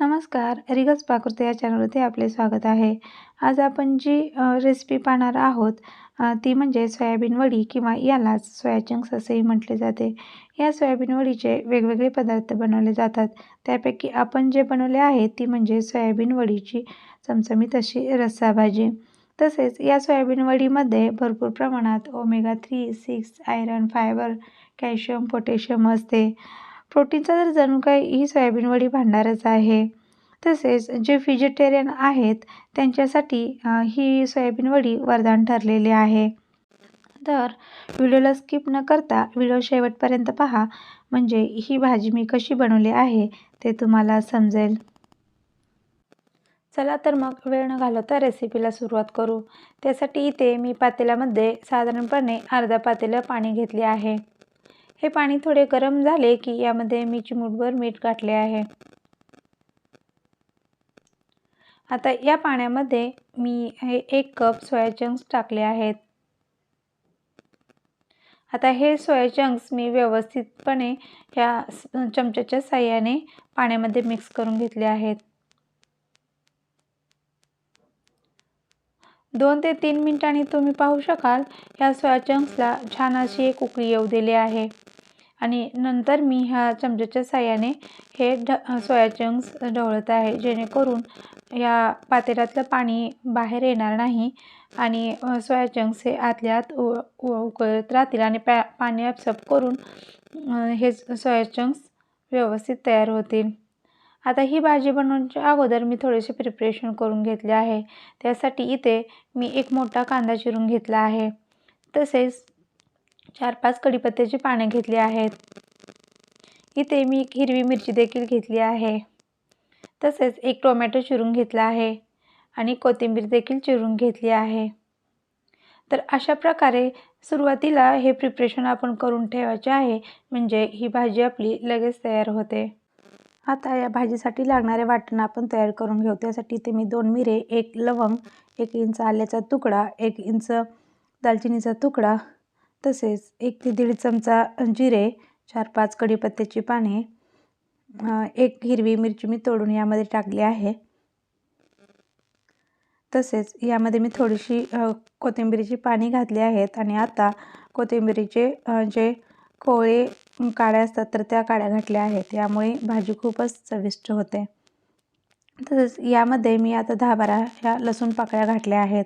नमस्कार. रिगस पाकृती या चॅनलवरती आपले स्वागत आहे. आज आपण जी रेसिपी पाहणार आहोत ती म्हणजे सोयाबीन वडी किंवा यालाच सोया चंक्स असेही म्हटले जाते. या सोयाबीन वडीचे वेगवेगळे पदार्थ बनवले जातात. त्यापैकी आपण जे बनवले आहे ती म्हणजे सोयाबीन वडीची चमचमीत अशी रस्सा भाजी तसेच या सोयाबीन वडीमध्ये भरपूर प्रमाणात omega three six iron fibre calcium potassium असते. प्रोटीनचा तर जणू काही ही सोयाबीन वडी भांडारच आहे. तसेच जे व्हेजिटेरियन आहेत त्यांच्यासाठी ही सोयाबीन वडी वरदान ठरलेली आहे. तर व्हिडिओला स्किप न करता व्हिडिओ शेवटपर्यंत पहा. म्हणजे ही भाजी मी कशी बनवली आहे ते तुम्हाला समजेल. चला तर मग वेळ न घालवता रेसिपीला सुरुवात करू. त्यासाठी इथे मी पातेल्यामध्ये साधारणपणे अर्धा पातेलं पाणी घेतले आहे. हे पाणी थोडे गरम झाले की यामध्ये मी चिमूटभर मीठ घातले आहे. आता या पाण्यामध्ये मी हे एक कप सोया चंक्स टाकले आहेत. आता हे सोया चंक्स मी व्यवस्थितपणे या चमच्याच्या साह्याने पाण्यामध्ये मिक्स करून घेतले आहेत. दोन ते तीन मिनिटांनी तुम्ही पाहू शकाल ह्या सोया चंक्सला छान अशी एक उकळी येऊ दिली आहे. आणि नंतर मी ह्या चमच्याच्या साह्याने हे ढ सोया चंक्स ढवळत आहे. जेणेकरून या पातेल्यातलं पाणी बाहेर येणार नाही आणि सोया चंक्स हे आतल्या आत उ उकळत राहतील आणि पॅ पाणी ॲब्सॉर्ब करून हे सोया चंक्स व्यवस्थित तयार होतील. आता ही भाजी बनवण्याच्या अगोदर मी थोडेसे प्रिपरेशन करून घेतले आहे. त्यासाठी इथे मी एक मोठा कांदा चिरून घेतला आहे. तसेच चार पाच कढीपत्त्याची पाने घेतली आहेत. इथे मी एक हिरवी मिरची देखील घेतली आहे. तसेच एक टोमॅटो चिरून घेतला आहे आणि कोथिंबीर देखील चिरून घेतली आहे. तर अशा प्रकारे सुरुवातीला हे प्रिपरेशन आपण करून ठेवायचे आहे. म्हणजे ही भाजी आपली लगेच तयार होते. आता या भाजीसाठी लागणारे वाटण आपण तयार करून घेऊ. त्यासाठी ते मी दोन मिरे एक लवंग एक इंच आल्याचा तुकडा एक इंच दालचिनीचा तुकडा तसेच एक ते दीड चमचा जिरे चार पाच कढीपत्त्याची पाने एक हिरवी मिरची मी तोडून यामध्ये टाकली आहे. तसेच यामध्ये मी थोडीशी कोथिंबिरीची पाणी घातली आहेत. आणि आता कोथिंबिरीचे जे कोळे काड्या असतात तर त्या काड्या घातल्या आहेत. यामुळे भाजी खूपच चविष्ट होते. तसेच यामध्ये मी आता दहा बारा ह्या लसूण पाकळ्या घातल्या आहेत.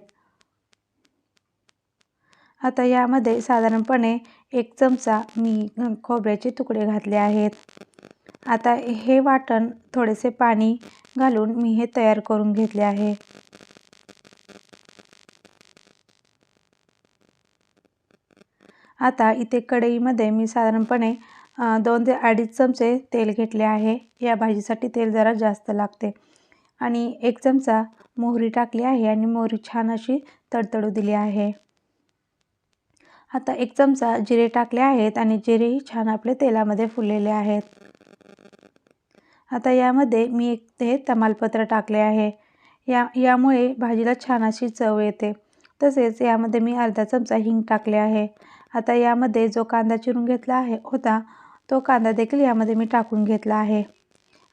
आता यामध्ये साधारणपणे एक चमचा मी खोबऱ्याचे तुकडे घातले आहेत. आता हे वाटण थोडेसे पाणी घालून मी हे तयार करून घेतले आहे. आता इथे कढईमध्ये मी साधारणपणे दोन ते अडीच चमचे तेल घेतले आहे. या भाजीसाठी तेल जरा जास्त लागते. आणि एक चमचा मोहरी टाकली आहे आणि मोहरी छान अशी तडतडू दिली आहे. आता एक चमचा जिरे टाकले आहेत आणि जिरेही छान आपले तेलामध्ये फुललेले आहेत. आता यामध्ये मी एक ते तमालपत्र टाकले आहे. या यामुळे भाजीला छान अशी चव येते. तसेच यामध्ये मी अर्धा चमचा हिंग टाकले आहे. आता यामध्ये जो कांदा चिरून घेतला आहे होता तो कांदा देखील यामध्ये मी टाकून घेतला आहे.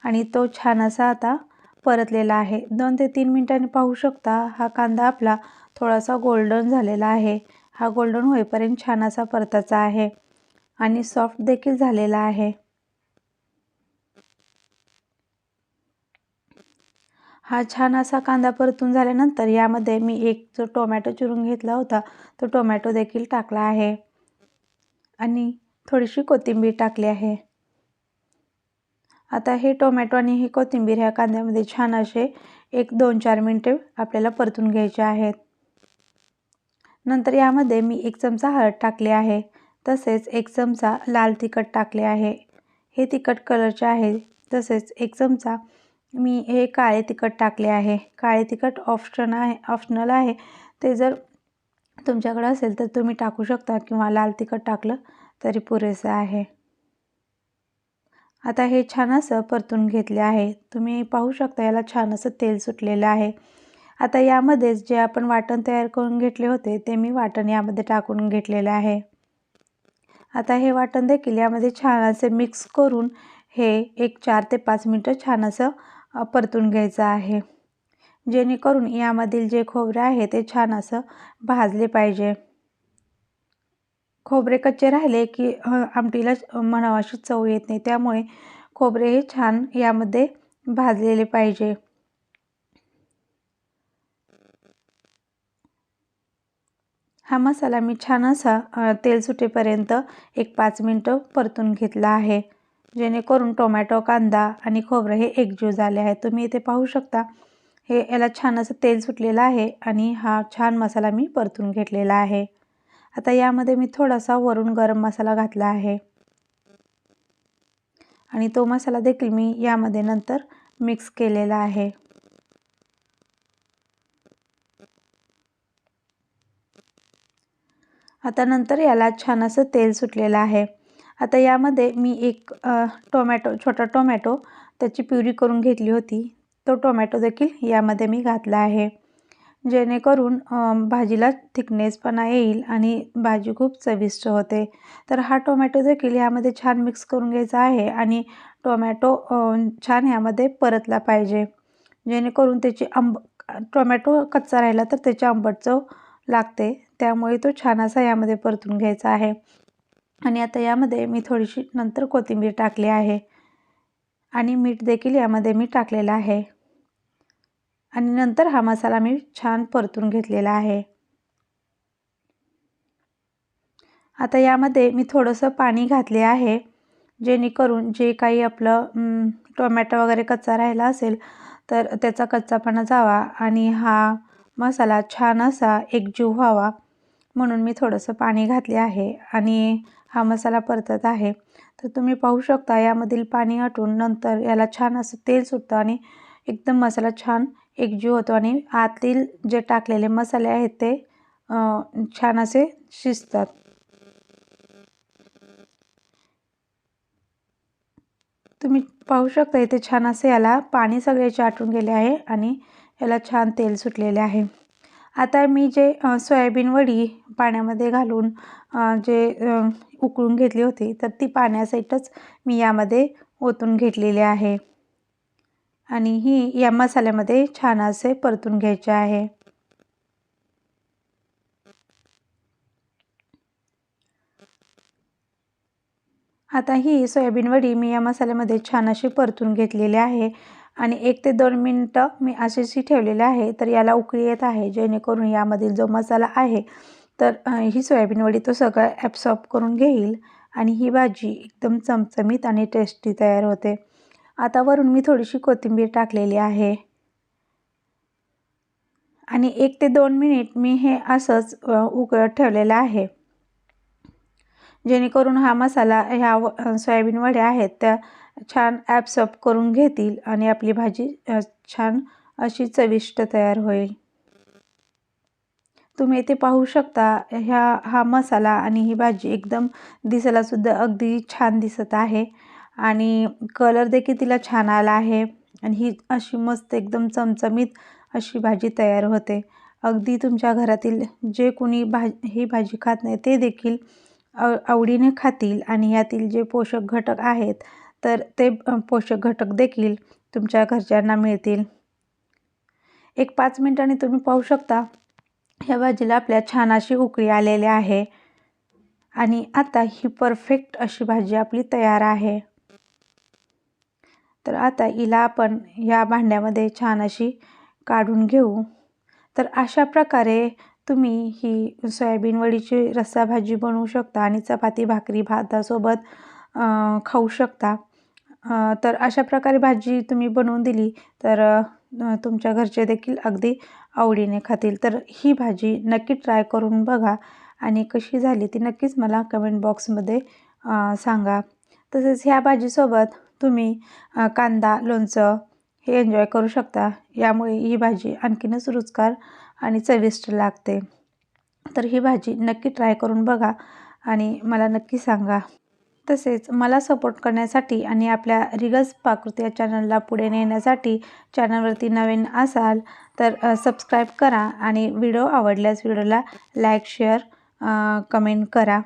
आणि तो छान असा आता परतलेला आहे. दोन ते तीन मिनटांनी पाहू शकता हा कांदा आपला थोडासा गोल्डन झालेला आहे. हा गोल्डन होईपर्यंत छान असा परताचा आहे. आणि सॉफ्ट देखील झालेला आहे. हा छान असा कांदा परतून झाल्यानंतर यामध्ये मी एक जो टोमॅटो चिरून घेतला होता तो टोमॅटो देखील टाकला आहे. आणि थोडीशी कोथिंबीर टाकली आहे. आता हे टोमॅटो आणि हे कोथिंबीर ह्या कांद्यामध्ये छान असे एक दोन चार मिनटे आपल्याला परतून घ्यायचे आहेत. नंतर यामध्ये मी एक चमचा हळद टाकली आहे. तसेच एक चमचा लाल तिखट टाकले आहे. हे तिखट कलरचे आहे. तसेच एक चमचा मी हे काळे तिखट टाकले आहे. काळे तिखट ऑप्शन आहे ऑप्शनल आहे. ते जर तुमच्याकडे असेल तर तुम्ही टाकू शकता किंवा लाल तिखट टाकलं तरी पुरेसं आहे. आता हे छान असं परतून घेतले आहे. तुम्ही पाहू शकता याला छान असं तेल सुटलेलं आहे. आता यामध्येच जे आपण वाटण तयार करून घेतले होते ते मी वाटण यामध्ये टाकून घेतलेलं आहे. आता हे वाटण देखील यामध्ये छान असे मिक्स करून हे एक चार ते पाच मिनटं छान असं परतून घ्यायचं आहे. जेणेकरून यामधील जे खोबरे आहे ते छान असं भाजले पाहिजे. खोबरे कच्चे राहिले की आमटीला म्हणावाशी चव येत नाही. त्यामुळे खोबरे हे छान यामध्ये भाजलेले पाहिजे. हा मसाला मी छान असा तेल सुटेपर्यंत एक पाच मिनटं परतून घेतला आहे. जेणेकरून टोमॅटो कांदा आणि खोबरं हे एकजीव झाले आहे. तुम्ही इथे पाहू शकता हे याला छान असं तेल सुटलेलं आहे आणि हा छान मसाला मी परतून घेतलेला आहे. आता यामध्ये मी थोडासा वरून गरम मसाला घातला आहे. आणि तो मसाला देखील मी यामध्ये नंतर मिक्स केलेला आहे. आता नंतर याला छान असं तेल सुटलेलं आहे. आता यामध्ये मी एक टोमॅटो छोटा टोमॅटो त्याची प्युरी करून घेतली होती. तो टोमॅटो देखील यामध्ये मी घातला आहे. जेणेकरून भाजीला थिकनेसपणा येईल आणि भाजी खूप चविष्ट होते. तर हा टोमॅटो देखील यामध्ये छान मिक्स करून घ्यायचा आहे आणि टोमॅटो छान ह्यामध्ये परतला पाहिजे. जेणेकरून त्याची आंब टोमॅटो कच्चा राहिला तर त्याची आंबट चव लागते. त्यामुळे तो छान असा यामध्ये परतून घ्यायचा आहे. आणि आता यामध्ये मी थोडीशी नंतर कोथिंबीर टाकली आहे. आणि मीठ देखील यामध्ये मी टाकलेलं आहे. आणि नंतर हा मसाला मी छान परतून घेतलेला आहे. आता यामध्ये मी थोडंसं पाणी घातले आहे जेणेकरून जे काही आपलं टोमॅटो वगैरे कच्चा राहिला असेल तर त्याचा कच्चापणा जावा आणि हा मसाला छान असा एकजीव व्हावा म्हणून मी थोडंसं पाणी घातले आहे आणि हा मसाला परतत आहे. तर तुम्ही पाहू शकता यामधील पाणी हटून नंतर याला छान असं तेल सुटतं आणि एकदम मसाला छान एकजीव होतो आणि आतील जे टाकलेले मसाले आहेत ते छान असे शिजतात. तुम्ही पाहू शकता इथे छान असे याला पाणी सगळ्याचे आटून गेले आहे आणि याला छान तेल सुटलेले आहे. आता मी जे सोयाबीन वडी पाण्यामध्ये घालून जे उकळून घेतली होती तर ती पाण्यासाठीच मी यामध्ये ओतून घेतलेली आहे. आणि ही या मसाल्यामध्ये छान असे परतून घ्यायचे आहे. आता ही सोयाबीन वडी मी या मसाल्यामध्ये छान अशी परतून घेतलेली आहे आणि एक ते दोन मिनटं मी अशीच ठेवलेली आहे तर याला उकळी येत आहे. जेणेकरून यामधील जो मसाला आहे तर ही सोयाबीन वडी तो सगळं ॲब्सॉर्ब करून घेईल आणि ही भाजी एकदम चमचमीत आणि टेस्टी तयार होते. आता वरून मी थोडीशी कोथिंबीर टाकलेली आहे. आणि एक ते दोन मिनिट मी हे असंच उकळत ठेवलेलं आहे. जेणेकरून हा मसाला ह्या सोयाबीन वड्या आहेत त्या छान ॲप्सअप करून घेतील आणि आपली भाजी छान अशी चविष्ट तयार होईल. तुम्ही इथे पाहू शकता ह्या हा मसाला आणि ही भाजी एकदम दिसायलासुद्धा अगदी छान दिसत आहे. आणि कलर देखील तिला छान आला आहे. आणि ही अशी मस्त एकदम चमचमीत अशी भाजी तयार होते. अगदी तुमच्या घरातील जे कोणी भाज ही भाजी खात नाही ते देखील आवडीने खातील. आणि यातील जे पोषक घटक आहेत तर ते पोषक घटक देखील तुमच्या घरच्यांना मिळतील. एक पाच मिनटांनी तुम्ही पाहू शकता ह्या भाजीला आपल्या छान अशी उकळी आलेली आहे. आणि आता ही परफेक्ट अशी भाजी आपली तयार आहे. तर आता हिला आपण या भांड्यामध्ये छान अशी काढून घेऊ. तर अशा प्रकारे तुम्ही ही सोयाबीन वडीची रस्सा भाजी बनवू शकता आणि चपाती भाकरी भातासोबत खाऊ शकता. तर अशा प्रकारे भाजी तुम्ही बनवून दिली तर तुमच्या घरचे देखील अगदी आवडीने खातील. तर ही भाजी नक्की ट्राय करून बघा आणि कशी झाली ती नक्कीच मला कमेंट बॉक्समध्ये सांगा. तसेच ह्या भाजीसोबत तुम्ही कांदा लोणचं हे एन्जॉय करू शकता. यामुळे ही भाजी आणखीनच रुचकार आणि चविष्ट लागते. तर ही भाजी नक्की ट्राय करून बघा आणि मला नक्की सांगा. तसेच मला सपोर्ट करण्यासाठी आणि आपल्या रिगल्स पाकृती या चॅनलला पुढे नेण्यासाठी चॅनलवरती नवीन असाल तर सबस्क्राईब करा आणि व्हिडिओ आवडल्यास व्हिडिओला लाईक शेअर कमेंट करा.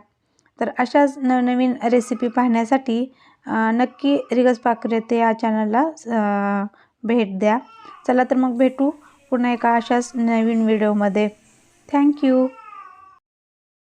तर अशाच नवनवीन रेसिपी पाहण्यासाठी नक्की रिगल्स पाकृती या चॅनलला भेट द्या. चला तर मग भेटू पुन्हा एका अशाच नवीन व्हिडिओमध्ये थँक्यू